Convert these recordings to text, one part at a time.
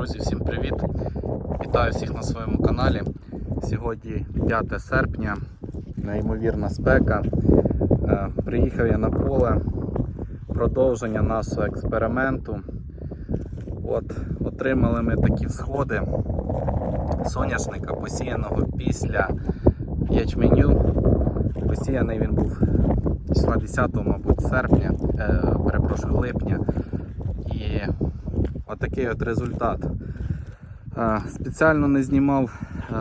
Друзі, всім привіт! Вітаю всіх на своєму каналі. Сьогодні 5 серпня, неймовірна спека. Е, Приїхав я на поле, продовження нашого експерименту. От, Отримали ми такі всходи соняшника, посіяного після ячменю. Посіяний він був числа 10, мабуть, серпня, е, перепрошую, липня. І отакий от результат. Е, Спеціально не знімав е,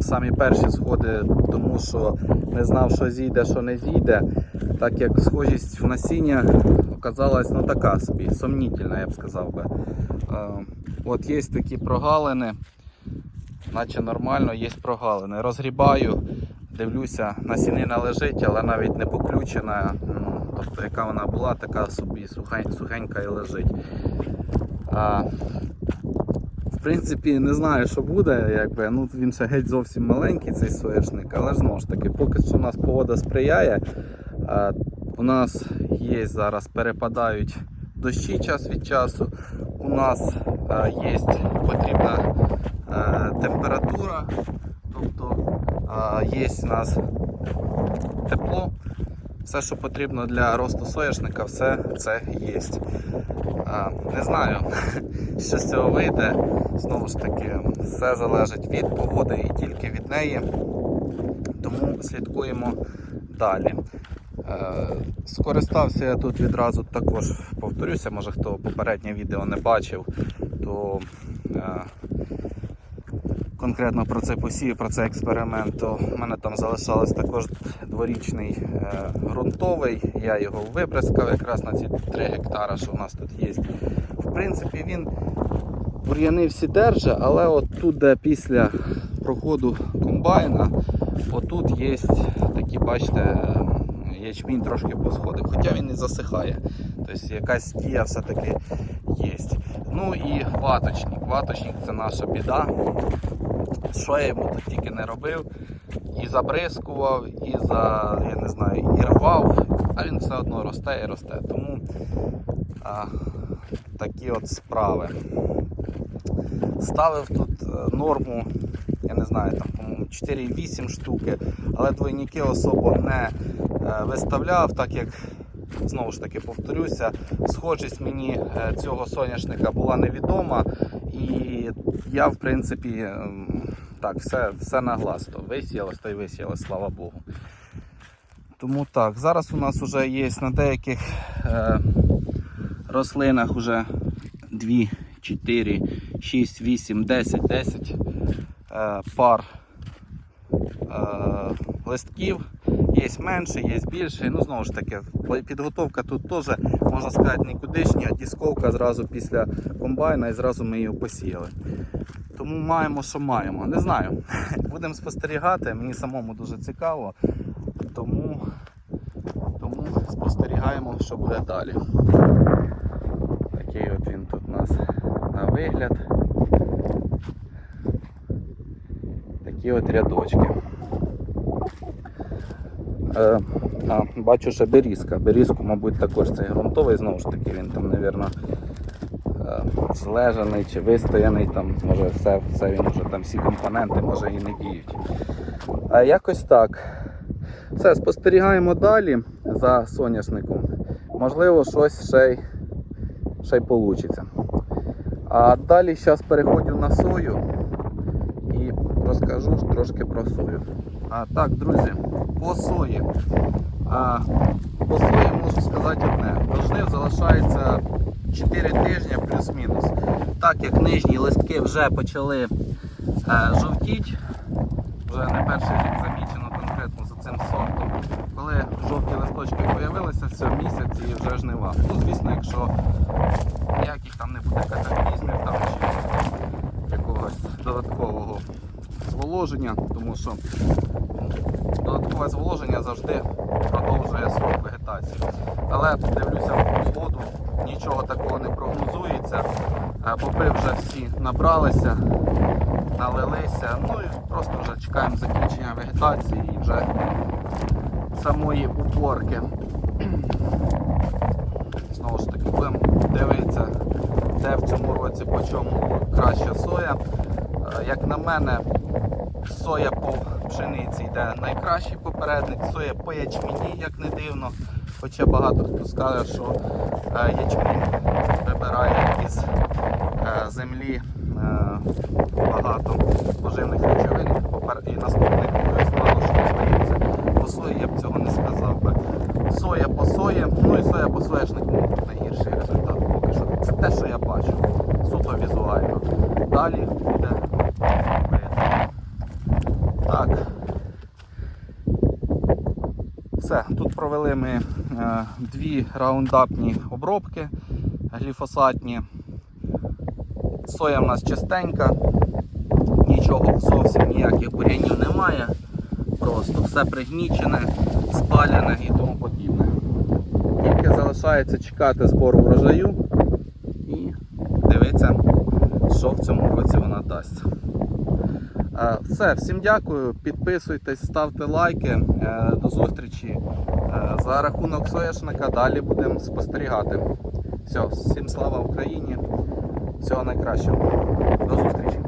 самі перші сходи, тому що не знав, що зійде, що не зійде. Так як схожість в насіння оказалась ну, така собі, сумнітельна, я б сказав би. Е, От є такі прогалини, наче нормально, є прогалини. Розгрібаю, дивлюся, насінина лежить, але навіть не поключена. Тобто, яка вона була, така собі сухень- сухенька і лежить. А, в принципі, не знаю, що буде. Якби. Ну, він ще геть зовсім маленький, цей соєшник, але знову ж таки, поки що у нас погода сприяє. А, у нас є зараз перепадають дощі час від часу. У нас а, є потрібна а, температура, тобто а, є у нас тепло. Все, що потрібно для росту соняшника, все це є. Не знаю, що з цього вийде. Знову ж таки, все залежить від погоди і тільки від неї. Тому слідкуємо далі. Е, Скористався я тут відразу також, повторюся, може хто попереднє відео не бачив, то е, конкретно про це посів, про цей експеримент, то в мене там залишалось також дворічний е, ґрунтовий. Я його виприскав якраз на ці 3 гектара, що у нас тут є. В принципі, він бур'яни всі держить, але от тут, де після проходу комбайна, отут є такі, бачите, ячмінь трошки посходив, хоча він не засихає. Тобто якась дія все-таки є. Ну і ваточник. Ваточник це наша біда. Що я йому тут тільки не робив, і забризкував, і за, я не знаю, і рвав, а він все одно росте і росте. Тому а, такі от справи. Ставив тут е, норму, я не знаю, там, по-моєму, 4,8 штуки, але двойники особо не виставляв, так як, знову ж таки, повторюся, схожість мені е, цього соняшника була невідома. І я, в принципі, ем, так, все, все на глаз. Висіялось, то й висіялось, слава Богу. Тому так, зараз у нас вже є на деяких е, рослинах вже 2, 4, 6, 8, 10, 10 е, пар е, листків. Є менше, є більше. Ну, знову ж таки, підготовка тут теж, можна сказати, нікудишня, дісковка зразу після комбайна і зразу ми її посіяли. Тому маємо, що маємо. Не знаю. Будемо спостерігати, мені самому дуже цікаво. Тому, тому спостерігаємо, що буде далі. Такий от він тут у нас на вигляд. Такі от рядочки. Е, а, бачу ще берізка. Берізку, мабуть, також цей ґрунтовий, знову ж таки, він там, мабуть, злежаний чи вистояний, там, може все, все він вже там всі компоненти може і не діють. А якось так. Все, спостерігаємо далі за соняшником. Можливо, щось ще й, ще й вийде. А далі зараз переходжу на сою і розкажу трошки про сою. А, так, друзі, по сої. По сої можу сказати одне. До жнив залишається 4 тижні плюс-мінус. Так як нижні листки вже почали е, жовтіти, вже не перший рік замічено конкретно за цим сортом. Коли жовті листочки з'явилися, це місяць і вже жнива. Ну, звісно, якщо ніяких там не буде катаклізмів там, чи якогось додаткового зволоження, тому що додаткове зволоження завжди продовжує срок вегетації. Але дивлюся в погоду, нічого такого не прогнозується. Е, Боби вже всі набралися, налилися. Ну і просто вже чекаємо закінчення вегетації і вже самої уборки. Знову ж таки, будемо дивитися, де в цьому році по чому краща соя. Е, Як на мене, соя по пшениці йде найкращий попередник, соя по ячмені, як не дивно. Хоча багато хто скаже, що е, ячмінь вибирає із е, землі е, багато поживних речовин і наступних мало що остається. По сої я б цього не сказав би. Соя по сої, ну і соя по соняшнику найгірший результат. Поки що це те, що я бачу. Суто візуально. Далі буде видно. Так. Все, тут провели ми е, дві раундапні обробки гліфосатні. Соя в нас чистенька, нічого зовсім ніяких бур'янів немає. Просто все пригнічене, спалене і тому подібне. Тільки залишається чекати збору врожаю і дивитися, що в цьому році вона дасть. Е, Все, всім дякую. Підписуйтесь, ставте лайки. Е, До зустрічі. Е, За рахунок соєшника далі будемо спостерігати. Все, всім слава Україні. Всього найкращого. До зустрічі.